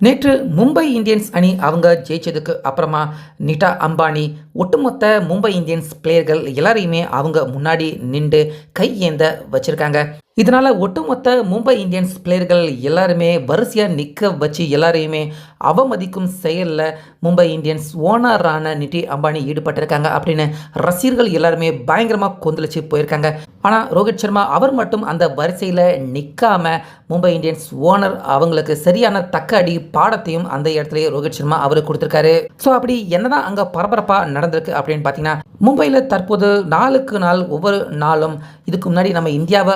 நேற்று மும்பை இந்தியன்ஸ் அணி அவங்க ஜெயிச்சதுக்கு அப்புறமா நிட்டா அம்பானி ஒட்டுமொத்த மும்பை இந்தியன்ஸ் பிளேயர்கள் எல்லாரையுமே அவங்க முன்னாடி நின்று கை ஏந்த வச்சிருக்காங்க. இதனால் ஒட்டுமொத்த மும்பை இந்தியன்ஸ் பிளேயர்கள் எல்லாருமே வரிசையாக நிற்க வச்சு எல்லாரையுமே அவமதிக்கும் செயலில் மும்பை இந்தியன்ஸ் ஓனரான நிதி அம்பானி ஈடுபட்டிருக்காங்க அப்படின்னு ரசிகர்கள் எல்லாருமே பயங்கரமாக கொந்தளிச்சு போயிருக்காங்க. ஆனால் ரோஹித் சர்மா அவர் மட்டும் அந்த வரிசையில் நிற்காம மும்பை இந்தியன்ஸ் ஓனர் அவங்களுக்கு சரியான தக்க அடி பாடத்தையும் அந்த இடத்துலயே ரோஹித் சர்மா அவர் கொடுத்துருக்காரு. ஸோ அப்படி என்னதான் அங்கே பரபரப்பாக நடந்திருக்கு அப்படின்னு பார்த்தீங்கன்னா மும்பையில் தற்போது நாளுக்கு நாள் ஒவ்வொரு நாளும் இதுக்கு முன்னாடி நம்ம இந்தியாவை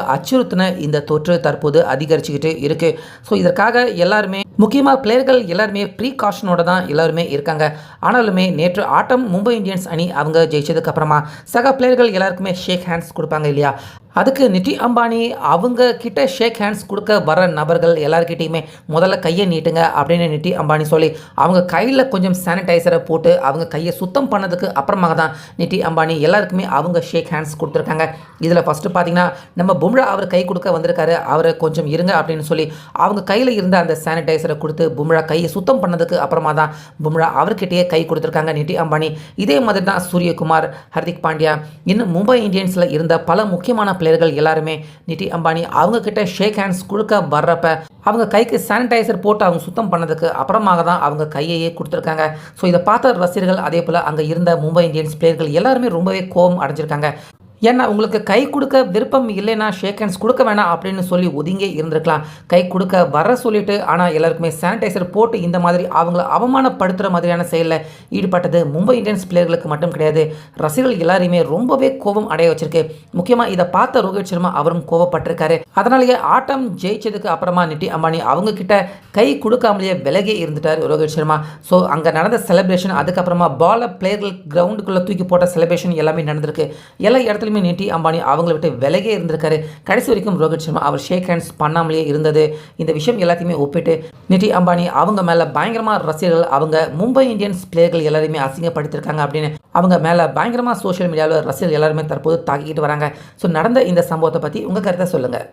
அச்சுறுத்தின இந்த தொற்று தற்போது அதிகரிச்சுக்கிட்டு இருக்கு. ஸோ இதற்காக எல்லாருமே முக்கியமாக பிளேயர்கள் எல்லாருமே ப்ரீகாஷனோட தான் எல்லாருமே இருக்காங்க. ஆனாலுமே நேற்று ஆட்டம் மும்பை இந்தியன்ஸ் அணி அவங்க ஜெயிச்சதுக்கு அப்புறமா சக பிளேயர்கள் எல்லாருக்குமே ஷேக் ஹேண்ட்ஸ் கொடுப்பாங்க இல்லையா? அதுக்கு நிதி அம்பானி அவங்க கிட்ட ஷேக் ஹேண்ட்ஸ் கொடுக்க வர நபர்கள் எல்லாருக்கிட்டையுமே முதல்ல கையை நீட்டுங்க அப்படின்னு நிதி அம்பானி சொல்லி அவங்க கையில் கொஞ்சம் சானிடைசரை போட்டு அவங்க கையை சுத்தம் பண்ணதுக்கு அப்புறமாக தான் நிதி அம்பானி எல்லாருக்குமே அவங்க ஷேக் ஹேண்ட்ஸ் கொடுத்துருக்காங்க. இதில் ஃபஸ்ட்டு பார்த்தீங்கன்னா நம்ம பும்ரா அவர் கை கொடுக்க வந்திருக்காரு அவரை கொஞ்சம் இருங்க அப்படின்னு சொல்லி அவங்க கையில் இருந்த அந்த சானிடைசர் கொடுத்து பும்ரா கையை சுத்தம் பண்ணதுக்கு அப்புறமா தான் பும்ரா அவர்கிட்டயே கை கொடுத்துருக்காங்க நிதி அம்பானி. இதே மாதிரி தான் சூரியகுமார் ஹர்திக் பாண்டியா. இன்னும் மும்பை இந்தியன்ஸில் இருந்த பல முக்கியமான பிளேயர்கள் எல்லாருமே நிதி அம்பானி அவங்க கிட்ட ஷேக் ஹேண்ட்ஸ் கொடுக்க வர்றப்ப அவங்க கைக்கு சானிடைசர் போட்டு அவங்க சுத்தம் பண்ணதுக்கு அப்புறமாக தான் அவங்க கையையே கொடுத்துருக்காங்க. ஸோ இதை பார்த்த ரசிகர்கள் அதே போல் அங்கே இருந்த மும்பை இந்தியன்ஸ் பிளேயர்கள் எல்லாருமே ரொம்பவே கோபம் அடைஞ்சிருக்காங்க. ஏன்னா உங்களுக்கு கை கொடுக்க விருப்பம் இல்லைன்னா ஷேக் ஹேண்ட்ஸ் கொடுக்க வேணாம் அப்படின்னு சொல்லி ஒதுங்கே இருந்திருக்கலாம். கை கொடுக்க வர சொல்லிட்டு ஆனால் எல்லாருக்குமே சானிடைசர் போட்டு இந்த மாதிரி அவங்கள அவமானப்படுத்துகிற மாதிரியான செயலில் ஈடுபட்டது மும்பை இந்தியன்ஸ் பிளேயர்களுக்கு மட்டும் கிடையாது. ரசிகர்கள் எல்லாரையுமே ரொம்பவே கோபம் அடைய வச்சிருக்கு. முக்கியமாக இதை பார்த்த ரோஹித் சர்மா அவரும் கோவப்பட்டிருக்காரு அதனாலேயே ஆட்டம் ஜெயிச்சதுக்கு அப்புறமா நிட்டி அம்பானி அவங்க கிட்ட கை கொடுக்காமலேயே விலகி இருந்துட்டார் ரோஹித் சர்மா. ஸோ அங்கே நடந்த செலிப்ரேஷன் அதுக்கப்புறமா பாலை பிளேயர்கள் கிரவுண்டுக்குள்ளே தூக்கி போட்ட செலிப்ரேஷன் எல்லாமே நடந்திருக்கு. எல்லா இடத்துலையும் நிட்டி அம்பானி அவங்கள விட்டு விலகே இருந்திருக்காரு. கடைசி வரைக்கும் ரோஹித் சர்மா அவர் ஷேக் ஹேண்ட்ஸ் பண்ணாமலேயே இருந்தது. இந்த விஷயம் எல்லாத்தையுமே ஒப்பிட்டு நிட்டி அம்பானி அவங்க மேலே பயங்கரமாக ரசிகர்கள் அவங்க மும்பை இந்தியன்ஸ் பிளேயர்கள் எல்லாருமே அசிங்கப்படுத்திருக்காங்க அப்படின்னு அவங்க மேலே பயங்கரமாக சோஷியல் மீடியாவில் ரசிகர்கள் எல்லாருமே தற்போது தாக்கிக்கிட்டு வராங்க. ஸோ நடந்த இந்த சம்பவத்தை பற்றி உங்கள் கருத்தை சொல்லுங்கள்